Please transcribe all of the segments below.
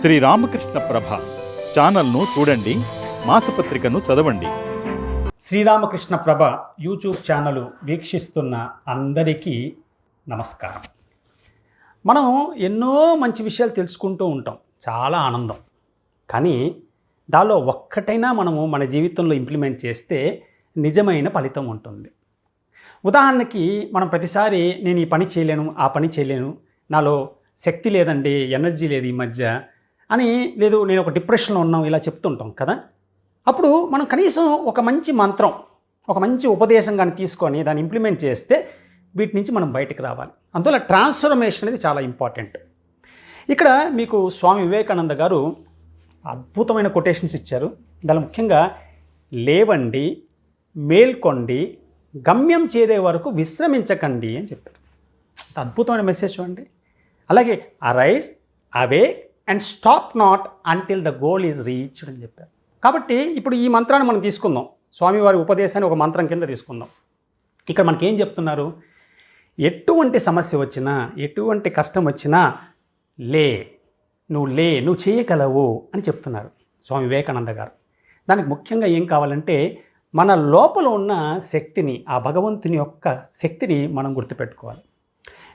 శ్రీ రామకృష్ణ ప్రభ ఛానల్ను చూడండి మాసపత్రికను చదవండి. శ్రీరామకృష్ణ ప్రభ యూట్యూబ్ ఛానల్ వీక్షిస్తున్న అందరికీ నమస్కారం. మనం ఎన్నో మంచి విషయాలు తెలుసుకుంటూ ఉంటాం చాలా ఆనందం. కానీ దానిలో ఒక్కటైనా మనము మన జీవితంలో ఇంప్లిమెంట్ చేస్తే నిజమైన ఫలితం ఉంటుంది. ఉదాహరణకి మనం ప్రతిసారి నేను ఈ పని చేయలేను ఆ పని చేయలేను నాలో శక్తి లేదండి ఎనర్జీ లేదు ఈ మధ్య అని లేదు నేను ఒక డిప్రెషన్లో ఉన్నాం ఇలా చెప్తుంటాం కదా. అప్పుడు మనం కనీసం ఒక మంచి మంత్రం ఒక మంచి ఉపదేశం కానీ తీసుకొని దాన్ని ఇంప్లిమెంట్ చేస్తే వీటి నుంచి మనం బయటకు రావాలి. అందువల్ల ట్రాన్స్ఫర్మేషన్ అనేది చాలా ఇంపార్టెంట్ ఇక్కడ మీకు స్వామి వివేకానంద గారు అద్భుతమైన కొటేషన్స్ ఇచ్చారు. దానిలో ముఖ్యంగా లేవండి మేల్కొండి గమ్యం చేరే వరకు విశ్రమించకండి అని చెప్పారు. అద్భుతమైన మెసేజ్ చూడండి. అలాగే arise awake and stop not until the goal is reached అని చెప్పారు. కాబట్టి ఇప్పుడు ఈ మంత్రాన్ని మనం తీసుకుందాం. స్వామివారి ఉపదేశాన్ని ఒక మంత్రం కింద తీసుకుందాం. ఇక్కడ మనకి ఏం చెప్తున్నారు? ఎటువంటి సమస్య వచ్చినా ఎటువంటి కష్టం వచ్చినా లే నువ్వు లే నువ్వు చేయగలవు అని చెప్తున్నారు స్వామి వివేకానంద గారు. దానికి ముఖ్యంగా ఏం కావాలంటే మన లోపల ఉన్న శక్తిని ఆ భగవంతుని యొక్క శక్తిని మనం గుర్తుపెట్టుకోవాలి.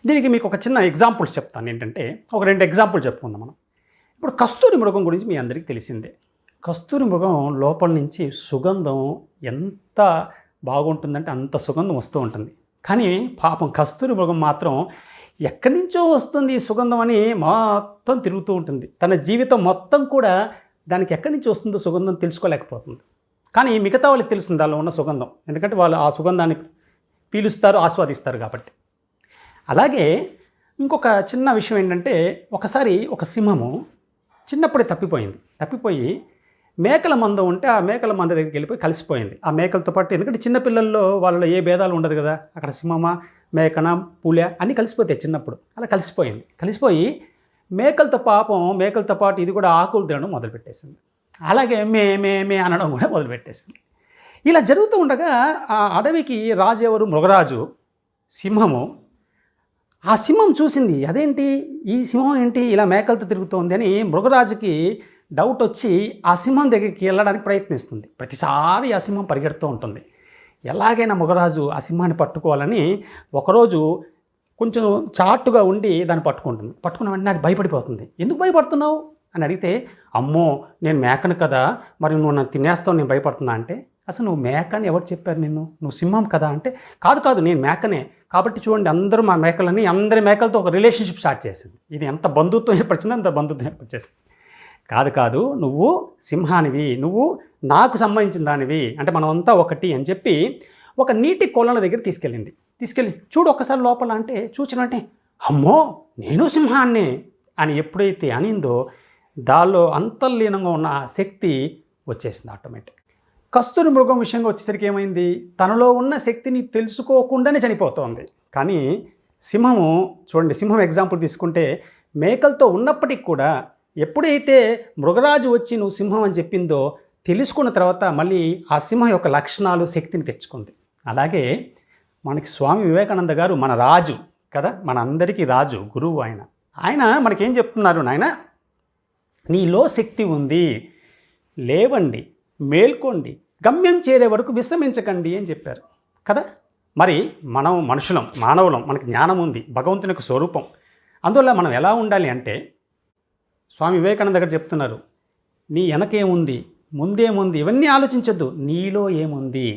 దీనికి మీకు ఒక చిన్న ఎగ్జాంపుల్స్ చెప్తాను. ఏంటంటే ఒక రెండు ఎగ్జాంపుల్ చెప్పుకుందాం మనం. ఇప్పుడు కస్తూరి మృగం గురించి మీ అందరికీ తెలిసిందే. కస్తూరి మృగం లోపల నుంచి సుగంధం ఎంత బాగుంటుందంటే అంత సుగంధం వస్తూ ఉంటుంది. కానీ పాపం కస్తూరి మృగం మాత్రం ఎక్కడి నుంచో వస్తుంది ఈ సుగంధం అని మొత్తం తిరుగుతూ ఉంటుంది. తన జీవితం మొత్తం కూడా దానికి ఎక్కడి నుంచి వస్తుందో సుగంధం తెలుసుకోలేకపోతుంది. కానీ మిగతా వాళ్ళకి తెలుస్తుంది దానిలో ఉన్న సుగంధం. ఎందుకంటే వాళ్ళు ఆ సుగంధాన్ని పీలుస్తారు ఆస్వాదిస్తారు కాబట్టి. అలాగే ఇంకొక చిన్న విషయం ఏంటంటే ఒకసారి ఒక సింహము చిన్నప్పుడే తప్పిపోయింది. తప్పిపోయి మేకల మంద ఉంటే ఆ మేకల మంద దగ్గరికి వెళ్ళిపోయి కలిసిపోయింది. ఆ మేకలతో పాటు ఎందుకంటే చిన్నపిల్లల్లో వాళ్ళలో ఏ భేదాలు ఉండదు కదా? అక్కడ సింహమా మేకన పులి అన్నీ కలిసిపోతాయి చిన్నప్పుడు. అలా కలిసిపోయింది. కలిసిపోయి మేకలతో పాపం మేకలతో పాటు ఇది కూడా ఆకులు తినడం మొదలుపెట్టేసింది. అలాగే మే మే మే అనడం కూడా మొదలుపెట్టేసింది. ఇలా జరుగుతూ ఉండగా ఆ అడవికి రాజు ఎవరు? మృగరాజు సింహము ఆ సింహం చూసింది అదేంటి? ఈ సింహం ఏంటి? ఇలా మేకలతో తిరుగుతోంది అని మృగరాజుకి డౌట్ వచ్చి ఆ సింహం దగ్గరికి వెళ్ళడానికి ప్రయత్నిస్తుంది. ప్రతిసారి ఆ సింహం పరిగెడుతూ ఉంటుంది. ఎలాగైనా మృగరాజు ఆ సింహాన్ని పట్టుకోవాలని ఒకరోజు కొంచెం చాటుగా ఉండి దాన్ని పట్టుకుంటుంది. పట్టుకున్న వెంటనే అది భయపడిపోతుంది. ఎందుకు భయపడుతున్నావు? అని అడిగితే అమ్మో నేను మేకను కదా మరి నువ్వు నన్ను తినేస్తావు నేను భయపడుతున్నా అంటే అసలు నువ్వు మేక అని ఎవరు చెప్పారు నిన్ను? నువ్వు సింహం కదా అంటే కాదు కాదు నేను మేకనే. కాబట్టి చూడండి అందరూ మా మేకలని అందరి మేకలతో ఒక రిలేషన్షిప్ స్టార్ట్ చేసింది. ఇది ఎంత బంధుత్వం ఏర్పరిచిందో అంత బంధుత్వం ఏర్పరిచేసింది. కాదు కాదు నువ్వు సింహానివి నువ్వు నాకు సంబంధించిన దానివి అంటే మనమంతా ఒకటి అని చెప్పి ఒక నీటి కొలల దగ్గర తీసుకెళ్ళింది. తీసుకెళ్ళి చూడు ఒక్కసారి లోపల అంటే చూచినంటే అమ్మో నేను సింహాన్నే అని ఎప్పుడైతే అనిందో దానిలో అంతర్లీనంగా ఉన్న ఆ శక్తి వచ్చేసింది ఆటోమేటిక్ కస్తూరి మృగం విషయంగా వచ్చేసరికి ఏమైంది? తనలో ఉన్న శక్తిని తెలుసుకోకుండానే చనిపోతోంది. కానీ సింహము చూడండి సింహం ఎగ్జాంపుల్ తీసుకుంటే మేకలతో ఉన్నప్పటికి కూడా ఎప్పుడైతే మృగరాజు వచ్చి నువ్వు సింహం అని చెప్పిందో తెలుసుకున్న తర్వాత మళ్ళీ ఆ సింహం యొక్క లక్షణాలు శక్తిని తెచ్చుకుంది. అలాగే మనకి స్వామి వివేకానంద గారు మన రాజు కదా మన అందరికీ రాజు గురువు ఆయన. ఆయన మనకేం చెప్తున్నారు నాయన? నీలో శక్తి ఉంది లేవండి మేల్కోండి గమ్యం చేరే వరకు విశ్రమించకండి అని చెప్పారు. కదా? మరి మనం మనుషులం మానవులం మనకు జ్ఞానం ఉంది భగవంతుని యొక్క స్వరూపం. అందువల్ల మనం ఎలా ఉండాలి అంటే స్వామి వివేకానంద దగ్గర చెప్తున్నారు నీ వెనకేముంది ముందేముంది ఇవన్నీ ఆలోచించొద్దు నీలో ఏముంది?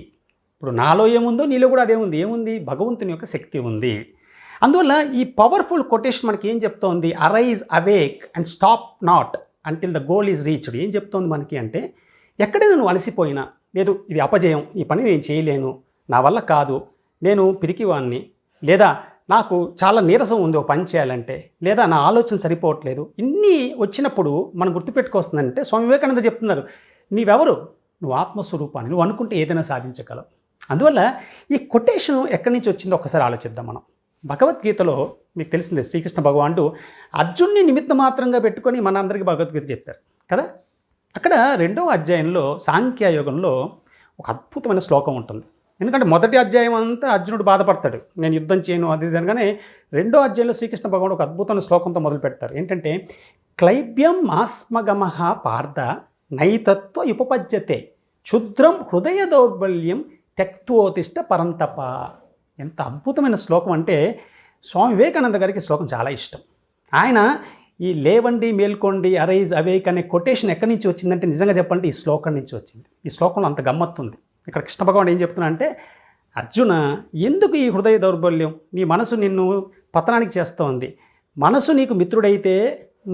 ఇప్పుడు నాలో ఏముందో నీలో కూడా అదేముంది ఏముంది? భగవంతుని యొక్క శక్తి ఉంది. అందువల్ల ఈ పవర్ఫుల్ కొటేషన్ మనకి ఏం చెప్తోంది? Arise awake and stop not until the goal is reached ఏం చెప్తోంది మనకి అంటే ఎక్కడైనా నువ్వు అలసిపోయినా లేదు ఇది అపజయం ఈ పని నేను చేయలేను నా వల్ల కాదు నేను పిరికివాణ్ణి లేదా నాకు చాలా నీరసం ఉంది ఓ పని చేయాలంటే లేదా నా ఆలోచన సరిపోవట్లేదు ఇన్ని వచ్చినప్పుడు మనం గుర్తుపెట్టుకొస్తుందంటే స్వామి వివేకానంద చెప్తున్నారు నీవెవరు? నువ్వు ఆత్మస్వరూపాన్ని నువ్వు అనుకుంటే ఏదైనా సాధించగలవు. అందువల్ల ఈ కొటేషన్ ఎక్కడి నుంచి వచ్చిందో ఒకసారి ఆలోచిద్దాం మనం. భగవద్గీతలో మీకు తెలిసిందే శ్రీకృష్ణ భగవానుడు అర్జున్ని నిమిత్త మాత్రంగా పెట్టుకొని మన అందరికీ భగవద్గీత చెప్పారు కదా? అక్కడ రెండవ అధ్యాయంలో సాంఖ్యయోగంలో ఒక అద్భుతమైన శ్లోకం ఉంటుంది. ఎందుకంటే మొదటి అధ్యాయం అంతా అర్జునుడు బాధపడతాడు. నేను యుద్ధం చేయను అది ఇది అనగానే రెండో అధ్యాయంలో శ్రీకృష్ణ భగవానుడు ఒక అద్భుతమైన శ్లోకంతో మొదలు పెడతారు. ఏంటంటే క్లైబ్యం మాస్మగమ పార్థ నైతత్వ ఉపపద్యతే క్షుద్రం హృదయ దౌర్బల్యం త్యక్తోతిష్ట పరంతప ఎంత అద్భుతమైన శ్లోకం అంటే స్వామి వివేకానంద గారికి శ్లోకం చాలా ఇష్టం. ఆయన ఈ లేవండి మేల్కోండి అరైజ్ అవేక్ అనే కొటేషన్ ఎక్కడి నుంచి వచ్చిందంటే నిజంగా చెప్పాలంటే ఈ శ్లోకం నుంచి వచ్చింది. ఈ శ్లోకంలో అంత గమ్మత్తుంది. ఇక్కడ కృష్ణ భగవాన్ ఏం చెప్తున్నా అంటే అర్జున ఎందుకు ఈ హృదయ దౌర్బల్యం? నీ మనసు నిన్ను పతనానికి చేస్తోంది. మనసు నీకు మిత్రుడైతే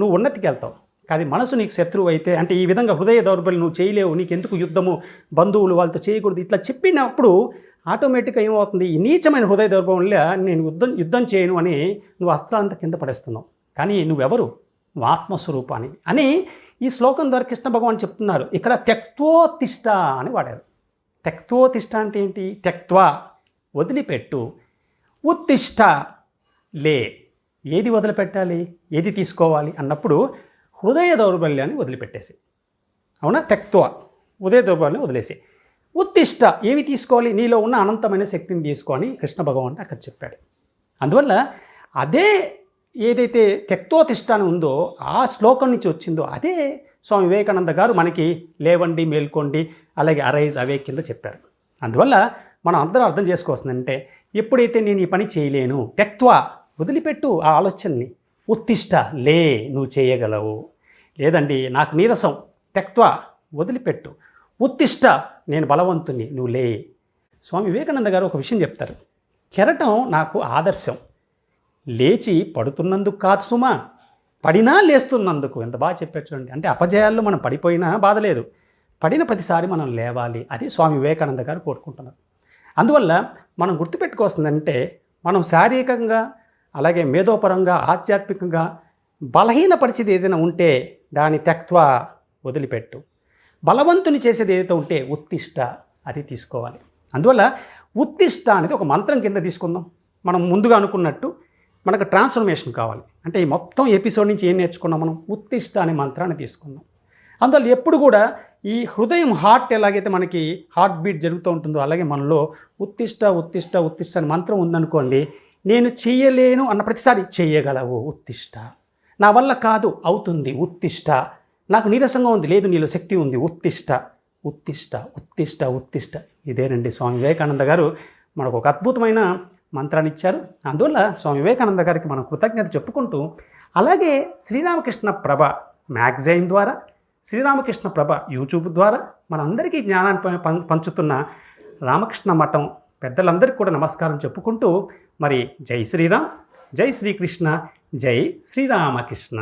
నువ్వు ఉన్నతికి వెళ్తావు. కానీ మనసు నీకు శత్రువు అయితే అంటే ఈ విధంగా హృదయ దౌర్బల్యం నువ్వు చేయలేవు నీకు ఎందుకు యుద్ధము? బంధువులు వాళ్ళతో చేయకూడదు. ఇట్లా చెప్పినప్పుడు ఆటోమేటిక్గా ఏమవుతుంది? ఈ నీచమైన హృదయ దౌర్బల్యంలో నేను యుద్ధం యుద్ధం చేయను అని నువ్వు అస్త్రాలంతా కింద పడేస్తున్నావు. కానీ నువ్వెవరు? నువ్వు ఆత్మస్వరూపాన్ని అని ఈ శ్లోకం ద్వారా కృష్ణ భగవాన్ చెప్తున్నారు. ఇక్కడ త్యక్తోతిష్ట అని వాడారు. త్యక్తోతిష్ట అంటే ఏంటి? తెక్త్వ వదిలిపెట్టు. ఉత్తిష్ట లే. ఏది వదిలిపెట్టాలి? ఏది తీసుకోవాలి? అన్నప్పుడు హృదయ దౌర్బల్యాన్ని వదిలిపెట్టేసి. అవునా? తెక్త్వ ఉదయ దౌర్బల్యాన్ని వదిలేసి. ఉత్తిష్ట ఏవి తీసుకోవాలి? నీలో ఉన్న అనంతమైన శక్తిని తీసుకొని కృష్ణ భగవాన్ అక్కడ చెప్పాడు. అందువల్ల అదే ఏదైతే తెక్తోతిష్ట అని ఉందో ఆ శ్లోకం నుంచి వచ్చిందో అదే స్వామి వివేకానంద గారు మనకి లేవండి మేల్కోండి అలాగే అరైజ్ అవే కింద చెప్పారు. అందువల్ల మనం అందరం అర్థం చేసుకోవాల్సిందంటే ఎప్పుడైతే నేను ఈ పని చేయలేను తెక్త్వా వదిలిపెట్టు ఆ ఆలోచనని. ఉత్తిష్ట లే నువ్వు చేయగలవు. లేదండి నాకు నీరసం. తెక్త్వా వదిలిపెట్టు. ఉత్తిష్ట నేను బలవంతుని నువ్వు లే. స్వామి వివేకానంద గారు ఒక విషయం చెప్తారు. కెరటం నాకు ఆదర్శం. లేచి పడుతున్నందుకు కాదు సుమా. పడినా లేస్తున్నందుకు. ఎంత బాగా చెప్పారు చూడండి. అంటే అపజయాల్లో మనం పడిపోయినా బాధ లేదు. పడిన ప్రతిసారి మనం లేవాలి. అది స్వామి వివేకానంద గారు కోరుకుంటున్నారు. అందువల్ల మనం గుర్తుపెట్టుకోవాల్సిందంటే మనం శారీరకంగా అలాగే మేధోపరంగా ఆధ్యాత్మికంగా బలహీనపరిచేది ఏదైనా ఉంటే దాని తక్వ వదిలిపెట్టు. బలవంతుని చేసేది ఏదైతే ఉంటే ఉత్తిష్ట అది తీసుకోవాలి. అందువల్ల ఉత్తిష్ట అనేది ఒక మంత్రం కింద తీసుకుందాం. మనం ముందుగా అనుకున్నట్టు మనకు ట్రాన్స్ఫర్మేషన్ కావాలి. అంటే ఈ మొత్తం ఎపిసోడ్ నుంచి ఏం నేర్చుకున్నాం మనం? ఉత్తిష్ట అనే మంత్రాన్ని తీసుకున్నాం అందువల్ల ఎప్పుడు కూడా ఈ హృదయం హార్ట్ ఎలాగైతే మనకి హార్ట్ బీట్ జరుగుతూ ఉంటుందో అలాగే మనలో ఉత్తిష్ట ఉత్తిష్ట ఉత్తిష్ట అనే మంత్రం ఉందనుకోండి నేను చేయలేను అన్న ప్రతిసారి చేయగలవు ఉత్తిష్ట. నా వల్ల కాదు అవుతుంది ఉత్తిష్ట. నాకు నీరసంగా ఉంది లేదు నీలో శక్తి ఉంది ఉత్తిష్ట. ఉత్తిష్ట ఉత్తిష్ట ఉత్తిష్ట. ఇదేనండి స్వామి వివేకానంద గారు మనకు ఒక అద్భుతమైన మంత్రాన్ని ఇచ్చారు. అందువల్ల స్వామి వివేకానంద గారికి మనం కృతజ్ఞత చెప్పుకుంటూ అలాగే శ్రీరామకృష్ణ ప్రభ మ్యాగజైన్ ద్వారా శ్రీరామకృష్ణ ప్రభ యూట్యూబ్ ద్వారా మనందరికీ జ్ఞానాన్ని పం- పంచుతున్న రామకృష్ణ మఠం పెద్దలందరికీ కూడా నమస్కారం చెప్పుకుంటూ మరి జై శ్రీరామ్ జై శ్రీకృష్ణ జై శ్రీరామకృష్ణ.